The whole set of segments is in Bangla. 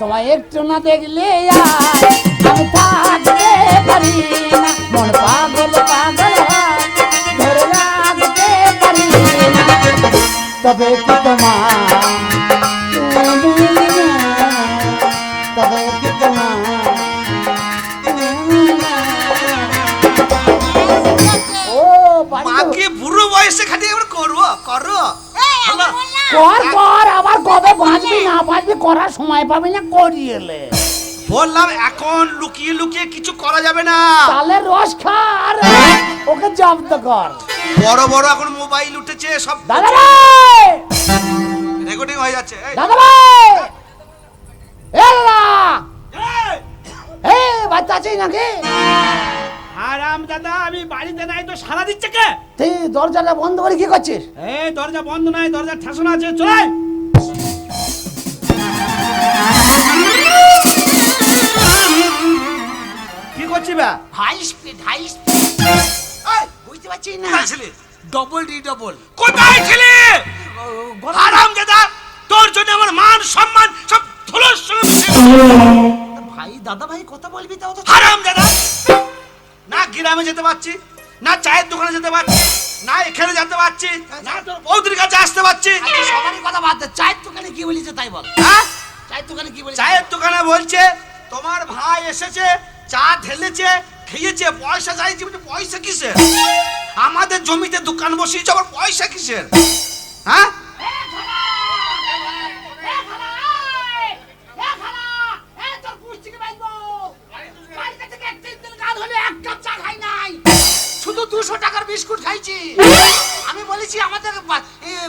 তোমায় একটু না দেখলে আমি থাকতে পারি না। মন পাগল পাগল, ধরে রাখতে পারি না। তবে তোমার বাঁচবি না বাঁচবি করার সময় পাবি না করিয়েলে বললাম এখন লুকিয়ে লুকিয়ে কিছু করা যাবে না। তাহলে রস খা আর ওকে জব্দ কর। বড় বড় এখন মোবাইল উঠেছে সব দাদা রে রেকর্ডিং হয়ে যাচ্ছে এই, দাদা রে এল্লা এই, এ বাচ্চা আছিস নাকি? আরাম দাদা আমি বাড়িতে নাই তো সারা দিচ্ছে কে? তুই দরজাটা বন্ধ করে কি করছিস? এ দরজা বন্ধ নাই দরজা ঠাসনো আছে চলে কি করছি বা? হাই স্পিড হাই এই, বুঝতে পারছিস না? ডবল ডি ডবল কোথায় ছিলি? হারাম দাদা তোর জন্য আমার মান সম্মান সব ধুলোর। ভাই দাদা ভাই কথা বলবি তাও তো হারাম দাদা। না গ্রামে যেতে পারছি না চায়ের দোকানে যেতে পারছি না এখানে যেতে পারছি না তোর বৌদির কাছে আসতে পারছি। আচ্ছা, সবারই কথা বাদ দে। চায়ের দোকানে কি বলিছে তাই বল। হ্যাঁ? চায়ের দোকানে কি বলিছে? চায়ের দোকানে বলছে তোমার ভাই এসেছে চা ঢেলেছে খেয়েছে পয়সা চাইছে বলছে পয়সা কিসের? আমাদের জমিতে দোকান বসিয়েছে আবার পয়সা কিসের? হ্যাঁ? শুধু দুশো টাকার বিস্কুট খাইছি। আমি বলেছি আমাদের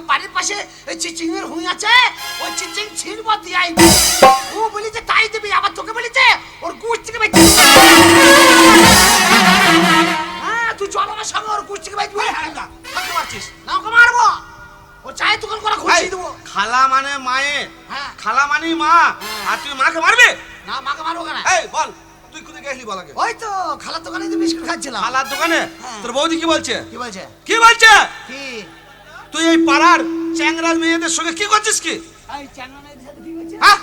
বাড়ির পাশে চিচিংয়ের হুই আছে ওই চিচিং ছিঁড়ব দিয়াই ও বলেছে তাই দিবি আবার তোকে বলেছে ওর গুছ থেকে বেঁচে হ্যাঁ তুই চল আমার সঙ্গে ওর গুছ থেকে বেঁচবি থাকতে পারছিস? না ওকে মারবো। ও চায়ের দোকান করে এই, দেবো। খালা মানে মায়ে। হ্যাঁ। খালা মানে মা। আর তুই মাকে মারবে? না মাকে মারবো কেন? এই বল তুই কোথায় গেছলি বল আগে? ওই তো খালার দোকানে তো বিস্কুট খাচ্ছিলাম। খালার দোকানে? হ্যাঁ। তোর বৌদি কি বলছে? কি বলছে? কি বলছে? কি? তুই এই পাড়ার চ্যাংরাজ মেয়েদের সঙ্গে কি করছিস কি? হ্যাঁ?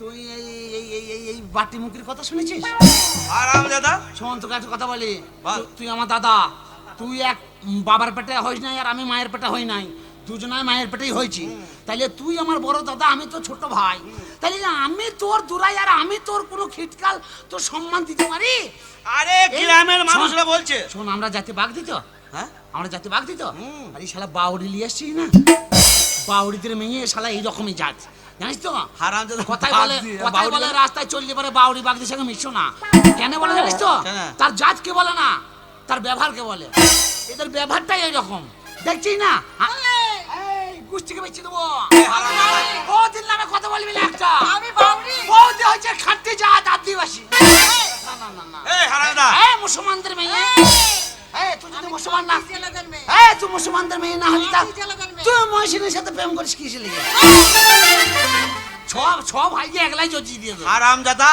তুই এই এই এই এই এই বাটি মুখের কথা শুনেছিস? আরাম দাদা? শোন তোকে একটা কথা বলি। তুই আমার দাদা। তুই এক বাবার পেটে হইস নাই আর আমি মায়ের পেটে হই নাই। দুজনাই মায়ের পেটেই হয়েছি তাইলে তুই আমার বড় দাদা আমি তো ছোট ভাই। তাইলে আমি তোর দুরাই আর আমি তোর কোনো খিটকাল তোর সম্মান দিতে পারি? আরে গ্রামের মানুষরা বলছে। শোন আমরা জাতি বাঘ দিত? হ্যাঁ? আমরা জাতি বাঘ দিত? আর এই শালা বাউরি নিয়ে এসছিস না? বাউরিদের মেয়ে শালা এইরকমই জাত। জানিস তো? কথাই বলে কথাই বলে রাস্তায় চললে পরে বাউরি বাগদির সঙ্গে মিশো না। কেন বলে জানিস তো? তার জাত কে বলে না তার ব্যবহারকে বলে। এদের ব্যবহারটাই এইরকম। দেখছিস না? এই গুষ্টিকে বেঁচে দেবো। বৌদির নামে কথা বলবি না একটা। আমি বাউরি। বৌদি হচ্ছে খাটতে জাত আদিবাসী। না না না না। এই হারাম এই মুসলমানদের মেয়ে। এই। তুই যদি মুসলমান না এই তুই মুসলমানদের মেয়ে না হলি। তুই মহিষিনের সাথে প্রেম করিস কি লেগে? সব সব ভাইকে একলাই জজি দিয়ে হারাম দাদা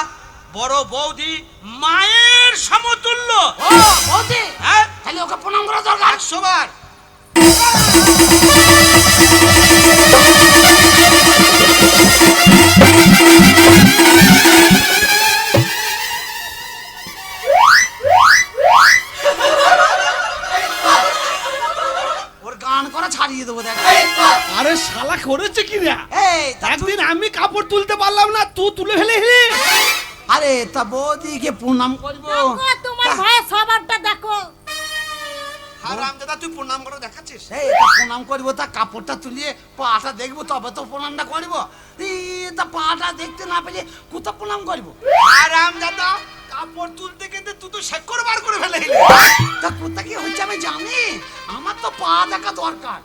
বড় বৌদি মায়ের সমতুল্য। ও বৌদি! হ্যাঁ? তাহলে ওকে প্রণাম করা দরকার। একশো বার। আরে শালা করেছে কি রে? একদিন আমি কাপড় তুলতে পারলাম না তুই তুলে ফেলে আরে তা বৌদিকে প্রণাম করব। করব তা কাপড়টা তুলিয়ে পাটা দেখব তবে তো প্রণামটা করব। তা পাটা দেখতে না পেলে কোথা প্রণাম করব? দাদা কাপড় তুলতে গেতে তুই তো শেকড় বার করে ফেলে গেলি তা কোথা কি হচ্ছে আমি জানি? আমার তো পা দেখা দরকার।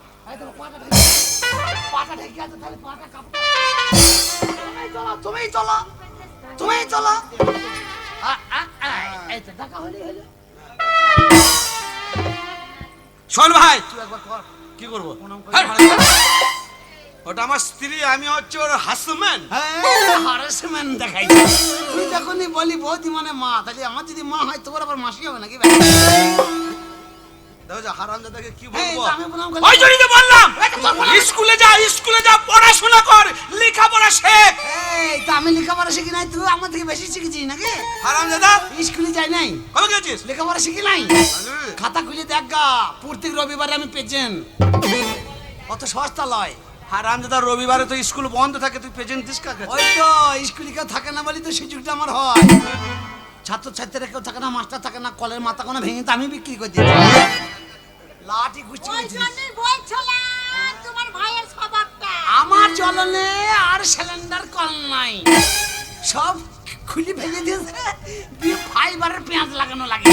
পাটা ঢেকে আছে। তাহলে পাটা কাপড় তুমি চলো তুমি চলো শোন ভাই তুই একবার কর। কি করব? হ্যাঁ। ওটা আমার স্ত্রী আমি হচ্ছে ওর হাসম্যান হারাসমেন্ট দেখাই। তুই যখনই বলি বৌদি মানে মা তাহলে আমার যদি মা হয় তোর আবার মাসি হবে নাকি ভাই? দেখো যে হারাম দাদাকে কি তো আমি প্রণাম করলাম। ওই জন্যই তো বললাম এই তো তোর প্রণাম। স্কুলে যা স্কুলে যা পড়া এই তো আমি লেখাপড়া শিখি নাই তুই আমার থেকে বেশি শিখেছিস নাকি? হারাম দাদা স্কুলে যাই নাই? কবে গেছিস লেখাপড়া শিখি নাই? খাতা খুলে দেখ গা প্রত্যেক রবিবারে আমি অত সস্তা লয়। হারাম দাদা রবিবারে তো স্কুল বন্ধ থাকে তুই পেজেন্ট দিস কাকে? ওই তো স্কুলে কেউ থাকে না বলি তো সুযোগটা আমার হয়। ছাত্র ছাত্রীরা কেউ থাকে না মাস্টার থাকে না কলের মাথা কোনো ভেঙে তো আমি বিক্রি করে দিই লাঠি জন্যই বলছিলাম তোমার ভাইয়ের স্বভাবটা। আমার চলনে আর সিলিন্ডার কল নাই। সব খুলি ফেলে দিয়েছে দিয়ে ফাইবারের পেঁয়াজ লাগানো লাগে।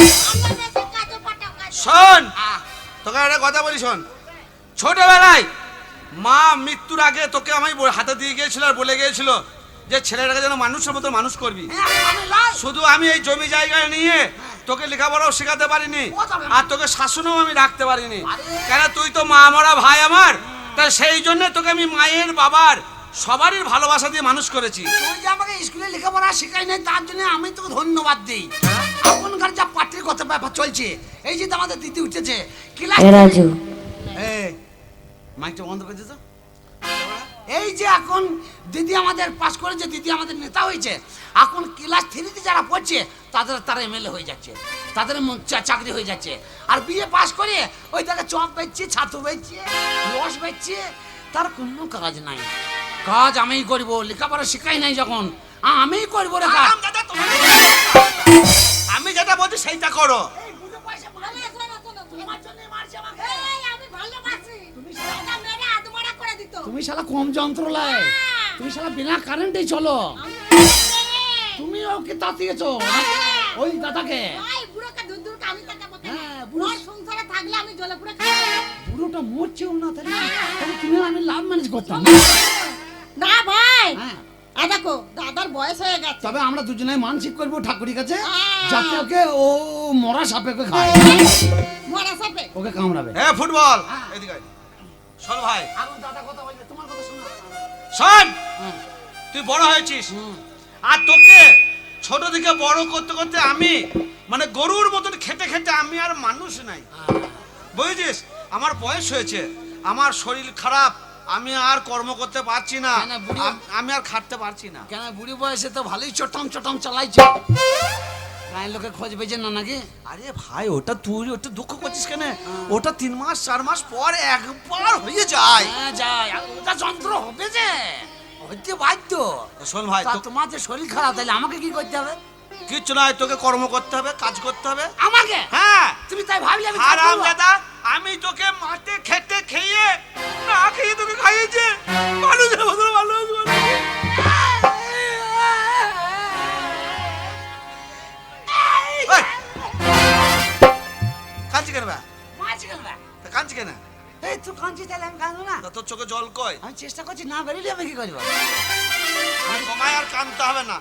শোন আহ, তোকে একটা কথা বলি শোন। ছোটবেলায় মা মৃত্যুর আগে তোকে আমি হাতে দিয়ে গিয়েছিল আর বলে গিয়েছিল যে ছেলেটাকে যেন মানুষের মতো মানুষ করবি। হ্যাঁ, শুধু আমি এই জমি জায়গায় নিয়ে তোকে লেখাপড়াও শেখাতে পারিনি আর তোকে শাসনও আমি রাখতে পারিনি। কেন তুই তো মা মরা ভাই আমার? তা সেই জন্য তোকে আমি মায়ের বাবার সবারই ভালোবাসা দিয়ে মানুষ করেছি। তুই যে আমাকে স্কুলে লেখাপড়া শেখাই নাই তার জন্য আমি তোকে ধন্যবাদ দিই। এখনকার যা পার্টির কথা ব্যাপার চলছে এই যে আমাদের দিদি উঠেছে ক্লাস এ রাজু। এই মাইকটা বন্ধ করে দিত এই যে এখন দিদি আমাদের পাস করেছে দিদি আমাদের নেতা হয়েছে এখন ক্লাস থ্রিতে যারা পড়ছে তাদের তারা এমএলএ হয়ে যাচ্ছে তাদের চাকরি হয়ে যাচ্ছে। আর বিয়ে পাস করে ওই তাকে চপ বেচছে ছাতু বেচছে রস বেচছে তার কোনো কাজ নাই। কাজ আমিই করব লেখাপড়া শেখাই নাই যখন। আমিই করব রে কাজ। আমি যেটা বলছি সেইটা করো। এই পয়সা মারছে আমাকে। এই, আমি ভালোবাসি। এটা তুমি শালা কম যন্ত্র লাই তুমি শালা বিনা কারেন্টে চলো। তুমি ওকে তাতিয়েছো। ওই দাদাকে। ওই? হ্যাঁ, বুড়ো- সংসারে থাকলে আমি জলে পুড়ে খাব। বুড়োটা মরছেও না তাহলে। তাহলে তুমি আমি লাভ ম্যানেজ করতাম। না ভাই। হ্যাঁ। দেখো দাদার বয়স হয়ে গেছে। তবে আমরা দুজনে মানসিক করব ঠাকুরের কাছে হ্যাঁ। যাতে ওকে ও মরা সাপে খায়। মরা সাপে। ওকে কামড়াবে। হ্যাঁ ফুটবল। হ্যাঁ। এদিকে আয়। শোন ভাই। আগুন দাদা কথা বলবে তোমার কথা শোনো। তুই বড় হয়েছিস। আর তোকে ছোট থেকে বড় করতে করতে আমি মানে গরুর মতন খেতে খেতে আমি আর মানুষ নাই। বুঝেছিস? আমার বয়স হয়েছে আমার শরীর খারাপ আমি আর কর্ম করতে পারছি না আমি আর খাটতে পারছি না। কেন বুড়ি বয়সে তো ভালোই চটম চটম চালাইছে? গায়ের লোকে খোঁজ পেয়েছে না নাকি আরে ভাই ওটা তুই ওটা দুঃখ করছিস কেন? ওটা তিন মাস চার মাস পর একবার হয়ে যায়। হ্যাঁ আর ওটা যন্ত্র হবে যে। হইতে বাধ্য। শোন ভাই তোমার যে শরীর খারাপ তাহলে আমাকে কি করতে হবে? কিচ্ছু নয় তোকে কর্ম করতে হবে কাজ করতে হবে। আমাকে? হ্যাঁ। তুমি তাই ভাবলে আমি আরাম? দাদা আমি তোকে মাঠে খেতে খেয়ে না খেয়ে তোকে খাইয়েছে। মানুষ বলে। কেন মাছ। তা কাঁদছি কেন এই তুই কাঁদছিস তাহলে আমি কাঁদবো না? তা তোর চোখে জল কয় আমি চেষ্টা করছি না বেরোলে আমি কি করব? তোমায় আর কাঁদতে হবে না।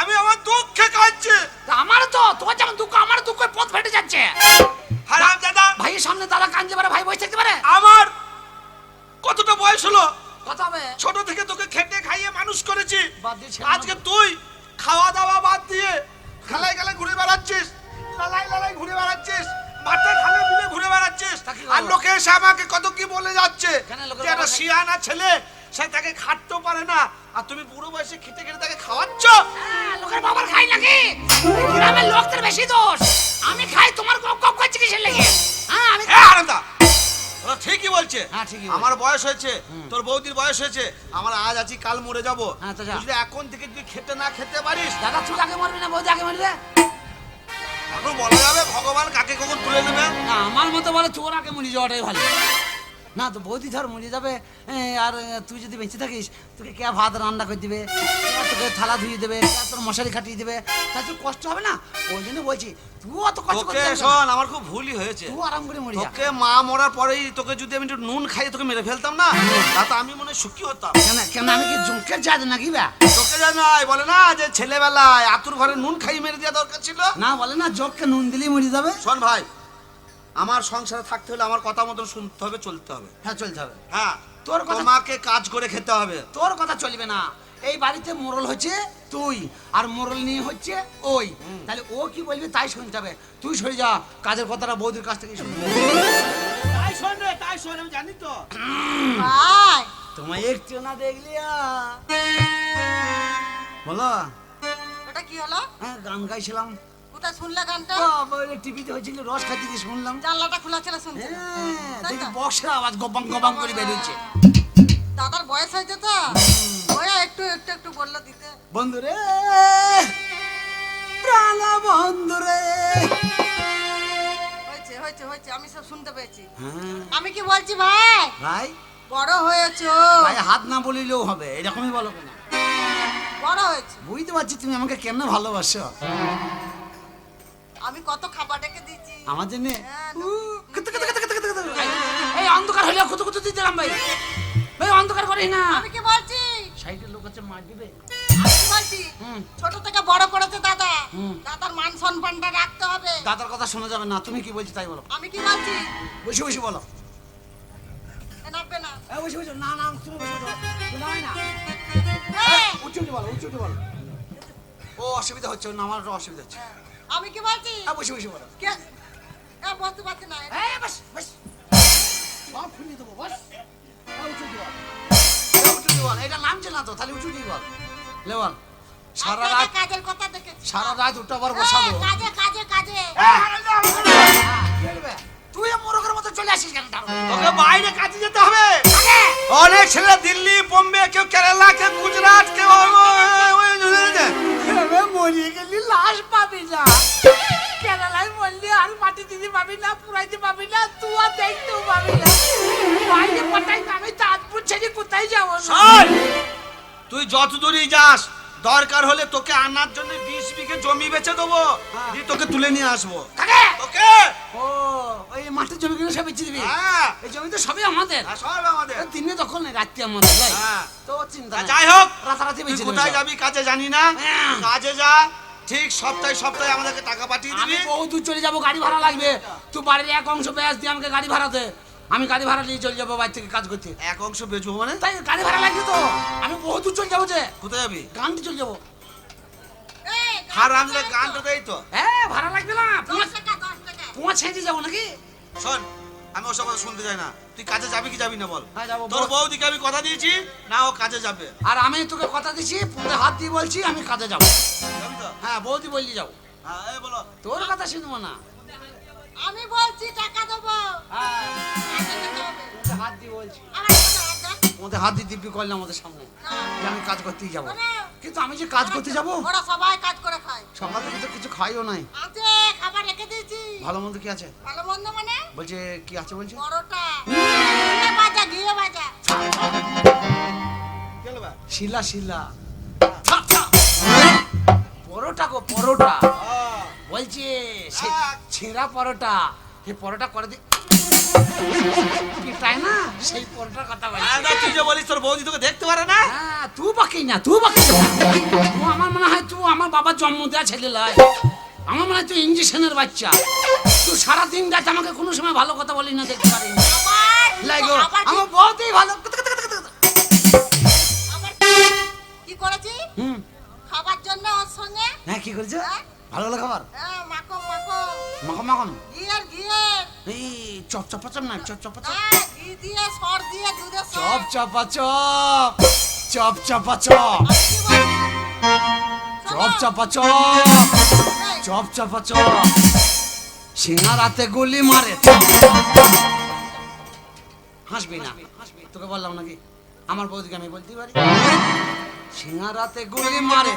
আমি আমার দুঃখে কাঁদছি। তা আমারও তো তোমার যেমন দুঃখ আমার দুঃখ পথ ফেটে যাচ্ছে। হারাম দাদা ভাইয়ের সামনে দাদা কাঁদতে পারে ভাই বসে থাকতে পারে? আমার কতটা বয়স হলো? কথা হবে? ছোট থেকে তোকে খেতে খাইয়ে মানুষ করেছি। আজকে তুই খাওয়া দাওয়া বাদ দিয়ে খেলায় খেলায় ঘুরে বেড়াচ্ছিস। লালাই লালাই ঘুরে বেড়াচ্ছিস। খালে ঘুরে বেড়াচ্ছিস? আর লোকে এসে আমাকে কত কি বলে যাচ্ছে? যে একটা শিয়ানা ছেলে সে তাকে খাটতেও পারে না। আর তুমি বুড়ো বয়সে খেতে খেতে তাকে খাওয়াচ্ছ? হ্যাঁ, লোকের বাবার খাই নাকি? গ্রামের লোকদের বেশি দোষ। আমি খাই তোমার কপ কপ করছি কিসের লেগে? হ্যাঁ আমি আনন্দা! ওরা ঠিকই বলছে। হ্যাঁ, ঠিকই আমার বয়স হয়েছে তোর বৌদির বয়স হয়েছে। আমার আজ আছি কাল মরে যাব। হ্যাঁ। তুই এখন থেকে যদি খেতে না খেতে পারিস? দাদা তুই আগে মরবি না? বৌদি আগে মরবে? বলা যাবে, ভগবান কাকে কখন তুলে নেবে? আমার মতো বলে চোর আগে মরে যাওয়াটাই ভালো। না তো বৌদি ধর মরে যাবে। আর তুই যদি বেঁচে থাকিস তোকে কে ভাত রান্না করে দিবে? তোকে থালা ধুয়ে দেবে তোর মশারি খাটিয়ে দেবে। তাই তোর কষ্ট হবে না? ওই জন্য বলছি তুই অত কষ্ট করতে শোন আমার খুব ভুলই হয়েছে। তুই আরাম করে মরে তোকে মা মরার পরেই তোকে যদি আমি একটু নুন খাইয়ে তোকে মেরে ফেলতাম না তাতে আমি মনে সুখী হতাম। কেন কেন আমি কি জোঁকের জাত নাকি বা? তোকে জানাই বলে না যে ছেলেবেলায় আতুর ঘরে নুন খাইয়ে মেরে দেওয়া দরকার ছিল? না বলে না জোককে নুন দিলেই মরে যাবে। শোন ভাই আমার সংসারে থাকতে হলে আমার কথা মতন শুনতে হবে চলতে হবে। হ্যাঁ চলতে হবে। হ্যাঁ তোর কথা- তোমাকে কাজ করে খেতে হবে। তোর কথা চলবে না। এই বাড়িতে মোরল হচ্ছে তুই আর মোরল নিয়ে হচ্ছে ওই। তাহলে ও কি বলবে তাই শুনতে হবে। তুই সরে যা কাজের কথাটা বৌদির কাছ থেকে শুনবি তাই শোন রে তাই শোন আমি জানি তো। ভাই। তোমায় একটু না দেখলি বলো। ওটা কি হলো? হ্যাঁ গান গাইছিলাম। কোথায় শুনলে গানটা? টিভিতে হয়েছিল রস খাইতে গিয়ে শুনলাম। জানলাটা খোলা ছিল শুনছে হ্যাঁ, দেখি? বক্সের আওয়াজ গবাং গবাং করে বেরিয়েছে দাদার বয়স হয়েছে তো? ওয়া একটু একটু একটু বলল দিতে। বন্ধুরে প্রাণ বন্ধুরে। হয়েছে হয়েছে হয়েছে আমি সব শুনতে পেয়েছি। হ্যাঁ। আমি কি বলছি ভাই? ভাই? বড় হয়েছো। ভাই হাত না বলিলেও হবে এরকমই বলো কেন? বড় হয়েছে। বুঝতে পারছি তুমি আমাকে কেন ভালোবাসো। আমি কত খাবার ডেকে দিচ্ছি আমার জন্য? হ্যাঁ, এই অন্ধকার হলে কত কত দিতে ভাই ভাই অন্ধকার না। আমি কি বলছি? সাইডের লোক আছে মার দিবে। ছোট থেকে বড় করেছে দাদা। দাদার মান সম্মানটা রাখতে হবে। দাদার কথা শোনা যাবে না। তুমি কি বলছো তাই বলো। আমি কি বলছি? বসে বসে বলো। নামবে না। বসে বসে। না না তুমি বসে বসে। শোনা না? এই, উঠে বলো উঁচু উঠে বলো। ও অসুবিধা হচ্ছে না আমার একটু অসুবিধা হচ্ছে। আমি কি বলছি? হ্যাঁ বসে বসে বলো। কে? এ বলতে পারছি না। এই বাস বাস। সব খুলে দেবো বাস। এই উঁচু বল। উঁচু উঠে এটা নামছে না তো তাহলে উঁচু বল। লেবল সারা রাত কাজের কথা দেখেছি। সারা রাত উঠে আবার বসাবো। কাজে কাজে কাজে। তুই মোরগের মতো চলে আসিস কেন তোকে বাইরে শোন তুই যত দূরই যাস দরকার হলে তোকে আনার জন্য বিশ বিঘে জমি বেচে দেবো। দিয়ে তোকে তুলে নিয়ে আসব। তোকে? ও ওই মাঠের জমি কিনে সব বেঁচে দিবি? হ্যাঁ। এই জমি তো সবই আমাদের। সব আমাদের। দিনে তখন রাত্রি আমাদের হ্যাঁ। তো চিন্তা যাই হোক রাতারাতি বেঁচে কোথায় যাবি কাজে জানি না। হ্যাঁ। কাজে যা। ঠিক সপ্তাহে সপ্তাহে আমাদেরকে টাকা পাঠিয়ে আমি দিবি। বহু দূর চলে যাব গাড়ি ভাড়া লাগবে। তুই বাড়ির এক অংশ ব্যাস দিয়ে আমাকে গাড়ি ভাড়া দে। আমি গাড়ি ভাড়া নিয়ে চলে যাব বাড়ি থেকে কাজ করতে। এক অংশ বেচবো মানে? তাই গাড়ি ভাড়া লাগবে তো। আমি বহু দূর চলে যাব যে। কোথায় যাবি? গানটি চলে যাব। হার আমাদের গানটা দেই তো। হ্যাঁ ভাড়া লাগবে না। যাব নাকি? শোন আমি ওসব কথা শুনতে চাই না। তুই কাজে যাবি কি যাবি না বল। হ্যাঁ, যাব, তোর বল। বৌদিকে আমি কথা দিয়েছি না ও কাজে যাবে। আর আমি তোকে কথা পুঁতে হাত দিয়ে বলছি আমি কাজে যাব। হ্যাঁ বৌদি বললি যাব। হ্যাঁ বলো। তোর কথা শুনব না। আমি বলছি টাকা দেবো। হ্যাঁ। হাত দিয়ে বলছি। হাত দিব্যি করলাম আমাদের সামনে। যে আমি কাজ করতেই যাব। কিন্তু আমি যে কাজ করতে যাব? ওরা সবাই কাজ করে খায়। সকাল থেকে তো কিছু খাইও নাই। আছে খাবার রেখে দিয়েছি। ভালো মন্দ কি আছে? ভালো মন্দ মানে? বলছে কি আছে বলছে? পরোটা। ঘিয়ে ভাজা ঘিয়ে ভাজা। শিলা শিলা। পরোটা গো পরোটা। বলছে সে ছেঁড়া পরোটা সেই পরোটা করে দি না? সেই পরোটার কথা বলছে। হ্যাঁ, তুই যে বলিস তোর বৌদি তোকে দেখতে পারে না? হ্যাঁ তুই বাকি না তুই বাকি না। তুই আমার মনে হয় তুই আমার বাবার জন্ম দেওয়া ছেলে লয়। আমার মনে হয় তুই ইঞ্জেকশনের বাচ্চা। তুই সারাদিন গাছ আমাকে কোনো সময় ভালো কথা বলি না দেখতে পারি আবার লাগো আমার বহুতই ভালো কি করেছি? খাবার জন্য ওর সঙ্গে? হ্যাঁ কি করেছে? হ্যাঁ? ভালো ভালো খাবার? হ্যাঁ, মাখন মাখন। ঘিয়ের ঘিয়ের এই চপ চপা চপ না চপ চপা চপ। হ্যাঁ, ঘি দিয়ে সর চপ চপা চপ। চপ চপা চপ। চপ চপা চপ। চপ চপা চপ। সিঙ্গারাতে গুলি মারে। হাসবি না। তোকে বললাম নাকি? আমার বৌদিকে আমি বলতে পারি। সিঙ্গারাতে গুলি মারে।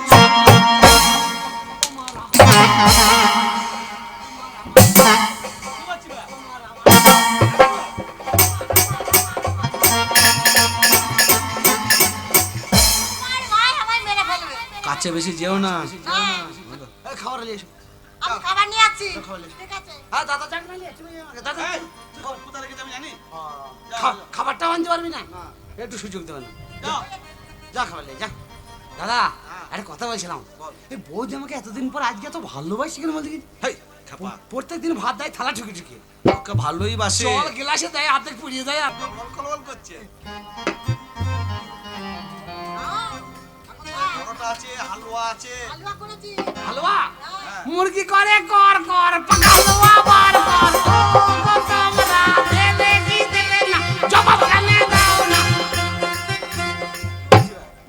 কাছে বেশি যেও না খাবার নিয়ে এসো আমি খাবার নিয়ে আসছি ঠিক আছে হ্যাঁ দাদা যাক না নিয়ে, তুমি আমাকে, দাদা এই, তুই আমি জানি খা- খাবারটাও আনতে পারবি না একটু সুযোগ দেবে না। যা খাবার নিয়ে যা দাদা। আরে কথা বলছিলাম। বল। এই বৌদি আমাকে এতদিন পর আজকে এত ভালোবাসি কেন বলতে হেই, খাপা প্রত্যেক দিন ভাত দেয় থালা ঠুকে ঠুকে ওকে ভালোই বাসে। জল গ্লাসে দেয় অর্ধেক পুড়িয়ে দেয়। আর কল কল কল করছে। আছে হালুয়া আছে। হালুয়া করেছি। হালুয়া? হ্যাঁ। মুরগি করে কর কর পাকা হালুয়া বার কর।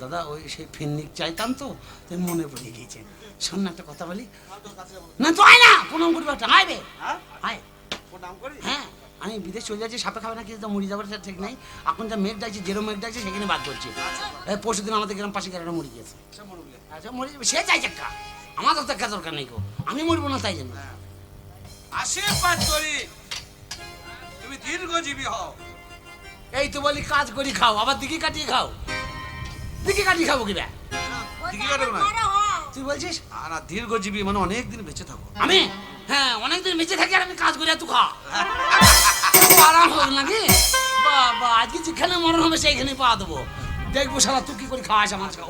দাদা ওই সেই ফিন্নিক চাইতাম তো তাই মনে পড়ে গিয়েছে। শোন না একটা কথা বলি। না তো আয় না প্রণাম করবি একটা আয় বে। হ্যাঁ? আয়। হ্যাঁ আমি বিদেশ চলে যাচ্ছি সাপে খাবে না কিন্তু তো মুড়ি যাবার সেটা ঠিক নাই। এখন যা মেঘ ডাকছে যেরো মেঘ ডাকছে সেখানে বাদ করছি পরশু দিন আমাদের গ্রাম পাশে গ্রামে মুড়ি আচ্ছা মুড়ি সে চাইছে একটা আমার তো দেখা দরকার নেই গো। আমি মরবো না তাই জন্য। আশীর্বাদ করি। তুমি দীর্ঘজীবী হও। এই তো বলি কাজ করি খাও। আবার দিকে কাটিয়ে খাও। দিকে কাটি খাব কি বে দিকে কাটবো না তুই বলছিস আর দীর্ঘজীবী মানে অনেক দিন বেঁচে থাকো। আমি? হ্যাঁ অনেকদিন বেঁচে থাকি আর আমি কাজ করি তুই খা। আরাম হোক নাকি? বাবা আজকে যেখানে মরণ হবে সেইখানে পা দেবো। দেখব সারা তুই কি করে খাওয়াস আমার সব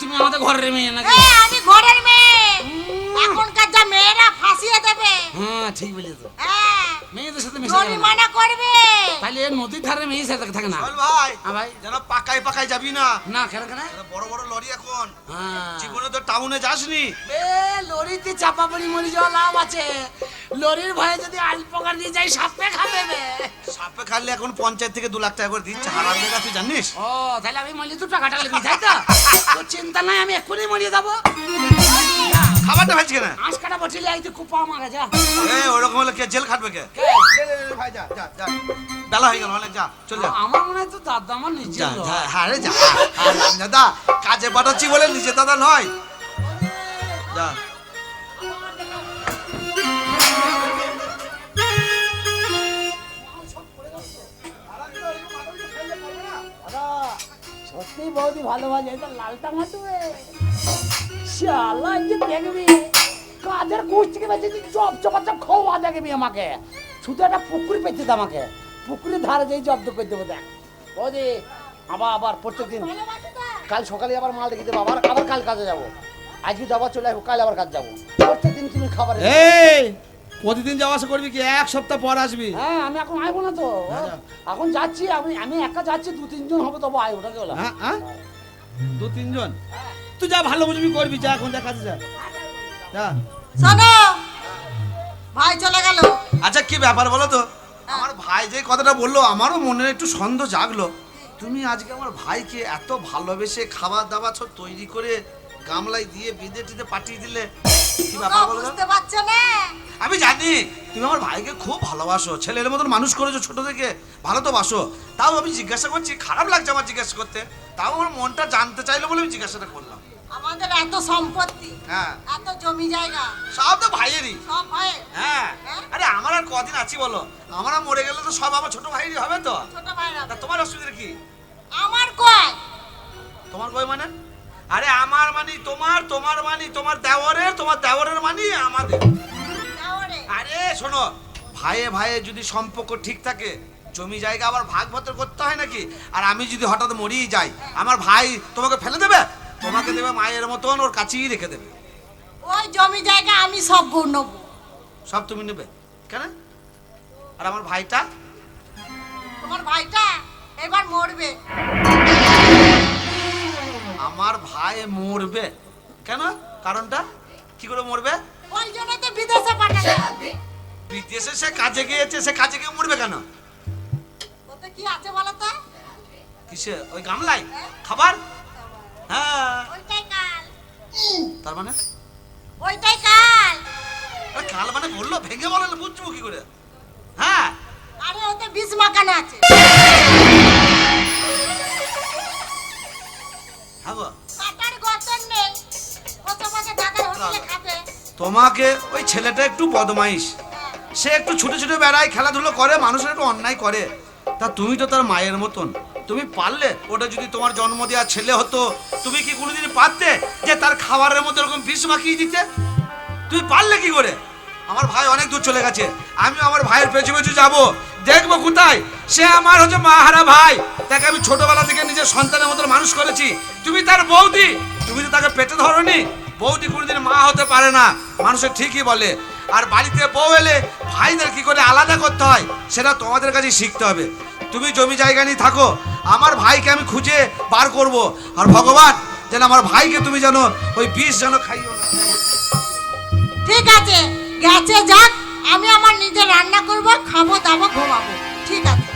তুমি আমাদের ঘরের মেয়ে নাকি? এ, আমি ঘরের মেয়ে। এখনকার যা মেয়েরা ফাঁসিয়ে দেবে। হ্যাঁ ঠিক বলেছ। তো হ্যাঁ মেয়েদের সাথে মিশে যাবে না। জরিমানা করবে। তাহলে নদীর ধারে মেয়ে সাথে থাকে না? চল ভাই আ ভাই। যেন পাকাই পাকাই যাবি না। না কেন কেন? বড় বড় লরি এখন। হ্যাঁ। জীবনে তো টাউনে যাসনি। এ লরিতে চাপা পড়ি মরি যাওয়া লাভ আছে। লরির ভয়ে যদি আলপোকা নিয়ে যাই সাপে খাবে বে। সাপে খালে এখন পঞ্চায়েত থেকে দু লাখ টাকা করে দিচ্ছে। হারাম জায়গা তুই জানিস? ও তাহলে আমি মরি তো টাকাটা টাকা তাই তো? তো চিন্তা নাই আমি এক্ষুনি মরিয়ে যাব খাবারটা ফেলছি কেন? আঁশ কাটা বটিলে আইতে কুপা মারা যা। এ ওরকম হলে কে জেল খাটবে কে? ভাই যা যা যা। বেলা হয়ে গেল অনেক যা চল যা। আমার মনে হয় তো দাদা আমার নিজে যা যা হ্যাঁ যা। দাদা কাজে পাঠাচ্ছি বলে নিজে দাদা নয়। যা। সত্যি বৌদি ভালো ভালো এটা লালটা মাটুয়ে শালা এই যে দেখবি কাজের গোষ্ঠ থেকে বেঁচে চপ চপা চপ খাওয়া দেখবি আমাকে। শুধু একটা পুকুরি পেতে আমাকে। পুকুরের ধারে যেই জব্দ করে দেবো দেখ। বৌদি আবার আবার প্রত্যেক দিন। কাল সকালে আবার মাল দেখে দেবো আবার আবার কাল কাজে যাব। আজকে যাবার চলে আসব কাল আবার কাজ যাব। প্রত্যেক দিন তুমি খাবার এই প্রতিদিন যাওয়া আসা করবি কি? এক সপ্তাহ পর আসবি। হ্যাঁ আমি এখন আইবো না তো। এখন যাচ্ছি আমি আমি একা যাচ্ছি দু তিনজন হবে তবু আইবো ওটাকে বলা হ্যাঁ হ্যাঁ? দু তিনজন? তুই যা ভালো বুঝবি করবি যা এখন দেখা যা। যা। শোনো ভাই চলে গেল। আচ্ছা কি ব্যাপার বলো তো? আমার ভাই যে কথাটা বলল আমারও মনে একটু সন্দেহ জাগলো। তুমি আজকে আমার ভাইকে এত ভালোবেসে খাবার দাবার সব তৈরি করে গামলায় দিয়ে বিদে টিদে পাঠিয়ে দিলে কি ব্যাপার বলো? বুঝতে পারছ না? আমি জানি তুমি আমার ভাইকে খুব ভালোবাসো ছেলের মতন মানুষ করেছ ছোট থেকে ভালো তো বাসো। তাও আমি জিজ্ঞাসা করছি খারাপ লাগছে আমার জিজ্ঞাসা করতে? তাও আমার মনটা জানতে চাইলো বলে আমি জিজ্ঞাসাটা করলাম। আমাদের এত সম্পত্তি হ্যাঁ। এত জমি জায়গা। সব তো ভাইয়েরই। সব হয়। হ্যাঁ? আরে আমার আর কদিন আছি বলো? আমার মরে গেলে তো সব আমার ছোট ভাইয়েরই হবে তো? ছোট ভাইরা তোমার অসুবিধা কি? আমার কয়? তোমার কই মানে? আরে আমার মানি তোমার তোমার মানি তোমার দেওয়ারের তোমার দেওয়ারের মানি আমাদের। আরে শোনো ভাইয়ে ভাইয়ে যদি সম্পর্ক ঠিক থাকে জমি জায়গা আবার ভাগ ভাগ করতে হয় নাকি? আর আমি যদি হঠাৎ মরিয়ে যাই আমার ভাই তোমাকে ফেলে দেবে? তোমাকে দেবে মায়ের মতন ওর কাছেই রেখে দেবে। ওই জমি জায়গা আমি সব গুণ নেব। সব তুমি নেবে? কেন? আর আমার ভাইটা? তোমার ভাইটা এবার মরবে। আমার ভাই মরবে। কেন? কারণটা? কি করে মরবে? ওই জন্য তো বিদেশে পাঠালে বিদেশে সে কাজে গিয়েছে সে কাজে গিয়ে মরবে কেন? ওতে কি আছে বলো তো? কিসে? ওই গামলাই খাবার? হ্যাঁ। ওইটাই কাল। তার মানে? ওইটাই কাল। আরে কাল মানে বলল ভেঙে বলে বুঝব কি করে? হ্যাঁ। আরে ওতে বিষ মাখানো আছে। হ্যাঁ কাটার গতন নেই। ও তোমাকে দাদার হোটেলে খাবে। তোমাকে ওই ছেলেটা একটু বদমাইশ। সে একটু ছুটে ছুটে বেড়ায় খেলাধুলো করে মানুষের একটু অন্যায় করে। তা তুমি তো তার মায়ের মতন। তুমি পারলে? ওটা যদি তোমার জন্ম দেওয়া ছেলে হতো, তুমি কি কোনোদিন পারতে যে তার খাবারের মধ্যে এরকম বিষ মাখিয়ে দিতে? তুমি পারলে কি করে? আমার ভাই অনেক দূর চলে গেছে। আমি আমার ভাইয়ের পেছু পেছু যাব। দেখব কোথায়? সে আমার হচ্ছে মাহারা ভাই। তাকে আমি ছোটবেলা থেকে নিজের সন্তানের মতো মানুষ করেছি। তুমি তার বৌদি। তুমি তো তাকে পেটে ধরনি। বৌদি কোনোদিন মা হতে পারে না। মানুষের ঠিকই বলে। আর বাড়িতে বউ এলে ভাইদের কি করে আলাদা করতে হয়, সেটা তোমাদের কাছে শিখতে হবে। তুমি জমি জায়গা নিয়ে থাকো। আমার ভাইকে আমি খুঁজে বার করব। আর ভগবান, যেন আমার ভাইকে তুমি যেন ওই বিষ যেন খাইও না। ঠিক আছে, গেছে যাক, আমি আমার নিজে রান্না করব, খাব, দাবো, ঘুমাবো। ঠিক আছে।